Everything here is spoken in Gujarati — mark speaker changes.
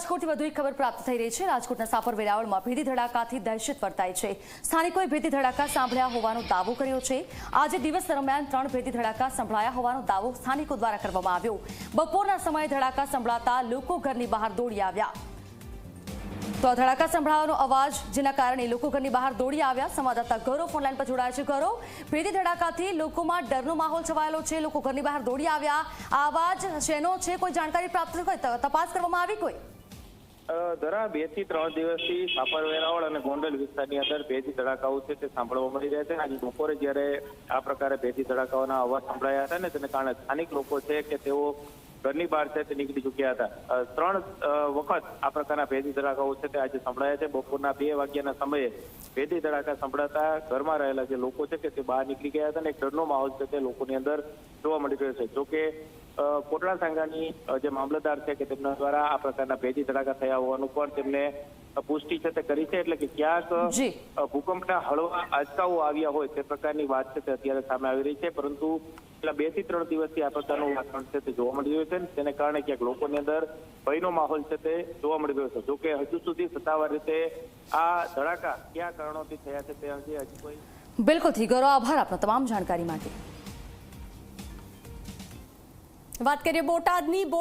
Speaker 1: રાજકોટથી વધુ એક ખબર પ્રાપ્ત થઈ રહી છે. રાજકોટના સાપર વેરાવળમાં ભેદી ધડાકાથી દહેશત વર્તાઈ છે. સ્થાનિકોએ ભેદી ધડાકા સાંભળ્યા હોવાનો દાવો કર્યો છે. આજે દિવસ દરમિયાન ત્રણ ભેદી ધડાકા સંભળાયા હોવાનો દાવો સ્થાનિકો દ્વારા કરવામાં આવ્યો. બપોરના સમયે ધડાકા સંભળાતા લોકો ઘરની બહાર દોડી આવ્યા. તો ધડાકા સંભળાવાનો અવાજ, જેના કારણે લોકો ઘરની બહાર દોડી આવ્યા. સંવાદદાતા ગૌરવ ફોનલાઈન પર જોડાયા છે. ગૌરવ, ભેદી ધડાકાથી લોકોમાં ડરનો માહોલ છવાયેલો છે. લોકો ઘરની બહાર દોડી આવ્યા. આ અવાજ શેનો છે? કોઈ જાણકારી પ્રાપ્ત હોય તપાસ કરવામાં આવી કોઈ?
Speaker 2: ધરા બેથી ત્રણ દિવસથી સાપર વેરાવળ અને ગોંડલ વિસ્તારની અંદર ભેદી ધડાકાઓ છે તે સાંભળવા મળી રહ્યા છે. આજે બપોરે જ્યારે આ પ્રકારે ભેદી ધડાકાઓના અવાજ સંભળાયા હતા ને તેને કારણે સ્થાનિક લોકો છે કે તેઓ ઘરની બહાર છે તે નીકળી ચૂક્યા હતા. ત્રણ વખત આ પ્રકારના ભેદી ધડાકાઓ છે તે આજે સંભળાયા છે. બપોરના બે વાગ્યાના સમયે ભેદી ધડાકા સંભળાતા ઘરમાં રહેલા જે લોકો છે કે તે બહાર નીકળી ગયા હતા અને એક ડરનો માહોલ છે તે લોકોની અંદર જોવા મળી રહ્યો છે. જોકે કોટડા સાંગાની જે મામલતદાર છે કે તેમના દ્વારા આ પ્રકારના ભેદી ધડાકા થયા હોવાનું પણ તેમને પુષ્ટિ છે તે કરી છે. એટલે કે ક્યાંક ભૂકંપના હળવા આંચકાઓ આવ્યા હોય તે પ્રકારની વાત છે તે અત્યારે સામે આવી રહી છે. પરંતુ છેલ્લા બેથી ત્રણ દિવસથી આ પ્રકારનું વાતાવરણ છે તે જોવા મળી રહ્યું છે તેને કારણે ક્યાંક લોકોની અંદર ભયનો માહોલ છે તે જોવા મળી રહ્યો છે. જોકે હજુ સુધી સત્તાવાર રીતે આ ધડાકા કયા કારણોથી થયા છે તે અંગે હજી કોઈ
Speaker 1: બિલકુલથી ગૌરવ, આભાર આપનો તમામ જાણકારી માટે.
Speaker 3: વાત કરીએ બોટાદની બોટાદ